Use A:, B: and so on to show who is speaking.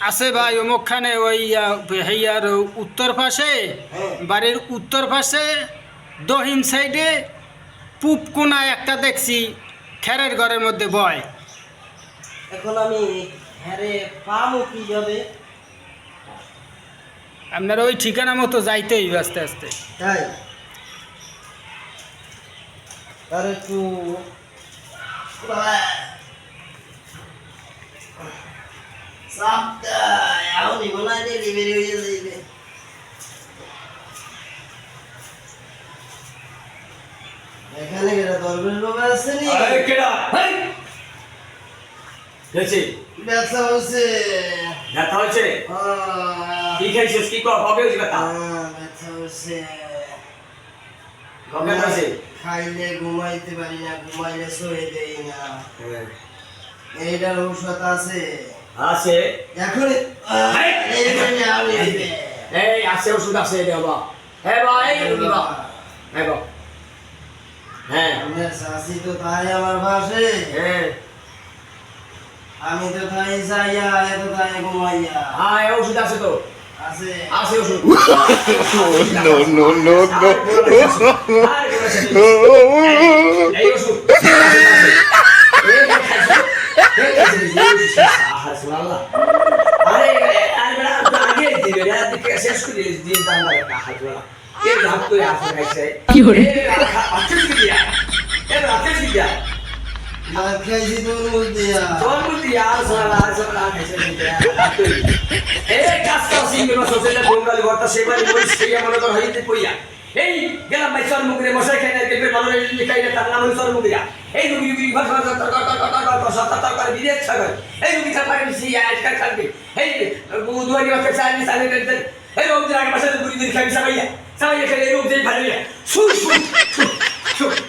A: আছে
B: ভাই অমুকখানে ওই আহ, হেইয়ার উত্তর পাশে
A: হ্যাঁ।
B: বাড়ির উত্তর পাশে দহিন সাইডে পূব কোনায় একটা দেখছি খেরের ঘরের মধ্যে বয়।
A: এখন আমি হ্যারে পামো কি যাবে
B: আপনার ওই ঠিকানা মতো যাইতেই আস্তে আস্তে।
A: তাই? আর একটু সাপটা এখন নিব না ডেলিভারি হয়ে যাইবে এখানে কেটা দরবেশ বাবা আছে নি?
C: আরে কেটা হেই! গেছে
A: ব্যথা হচ্ছে
C: ব্যথা
A: হচ্ছে
C: কি খাইছিস? কি কর? আছে
A: খাইলে ঘুমাইতে পারি না ঘুমাইলে শুয়ে দেই না। এইটার ঔষধ আছে?
C: আছে।
A: এখন
C: এই!
A: আমি
C: আছে ওষুধ আছে এটা বাবা হ্যাঁ ভাই বাবা হ্যাঁ বাবা হ্যাঁ।
A: শাশি তো তাই আমার পাশে।
C: হ্যাঁ।
A: আমি তো তাই যাইয়া এত তাই ঘুমাইয়া।
C: হ্যাঁ ওষুধ আছে তো।
A: আছে।
C: আছে ওষুধ
D: no, no, no, no.
C: কি করে বঙ্গালী ঘরটা সেবারে বলছি আমার হইতে কইয়া এই গেলাম ভাই সরমুখে মশাই খাই না দেখবে ভালো খাই না তার নাম হল সরমুখিরা এই রুগী রুগী ঘর ঘর ঘর ঘর ঘর ঘর ঘর সত্তা তর করে বিদেশ ছাগল। এই রুগী ছাপা বেশি আজকাল খাবে। এই দুয়ারি বাচ্চা চালি চালি দেন এই রোগ আগে বাসা বুড়ি দিন খাবি সবাই সবাই খাই রোগ দিয়ে ভালো সুই সুই সুই